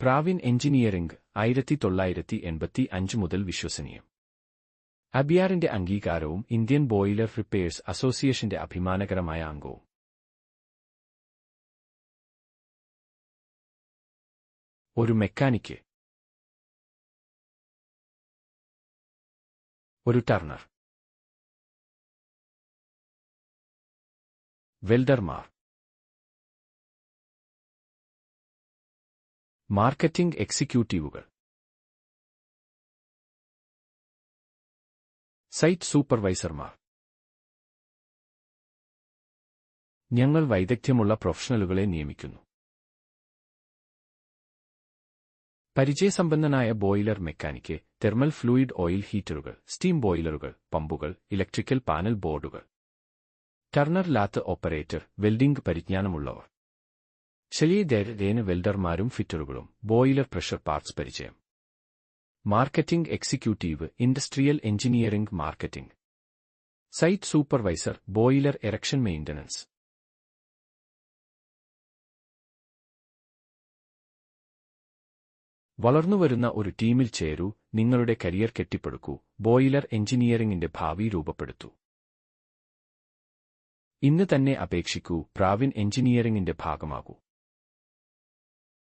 പ്രാവിൻ engineering ആയിരത്തി തൊള്ളായിരത്തി എൺപത്തി അഞ്ച് മുതൽ വിശ്വസനീയം. അബിയാറിന്റെ അംഗീകാരവും ഇന്ത്യൻ ബോയിലർ റിപ്പയേഴ്സ് അസോസിയേഷന്റെ അഭിമാനകരമായ അംഗവും. ഒരു മെക്കാനിക്ക്. ഒരു ടർണർ. വെൽഡർമാർ. മാർക്കറ്റിംഗ് എക്സിക്യൂട്ടീവുകൾ. സൈറ്റ് സൂപ്പർവൈസർമാർ. ഞങ്ങൾ വൈദഗ്ധ്യമുള്ള പ്രൊഫഷണലുകളെ നിയമിക്കുന്നു. പരിചയസമ്പന്നനായ boiler mechanic thermal fluid oil ഹീറ്ററുകൾ steam ബോയിലറുകൾ പമ്പുകൾ ഇലക്ട്രിക്കൽ പാനൽ ബോർഡുകൾ. ടർണർ ലാത്ത് ഓപ്പറേറ്റർ വെൽഡിംഗ് പരിജ്ഞാനമുള്ളവർ. ശരീരേന വെൽഡർമാരും ഫിറ്ററുകളും ബോയിലർ പ്രഷർ പാർട്സ് പരിചയം. Marketing executive industrial engineering marketing. Site supervisor boiler erection maintenance വളർന്നുവരുന്ന ഒരു ടീമിൽ ചേരൂ നിങ്ങളുടെ കരിയർ കെട്ടിപ്പടുക്കൂ ബോയിലർ എഞ്ചിനീയറിംഗിന്റെ ഭാവി രൂപപ്പെടുത്തൂ. ഇന്ന് തന്നെ അപേക്ഷിക്കൂ പ്രാവിൻ എഞ്ചിനീയറിംഗിന്റെ ഭാഗമാകൂ.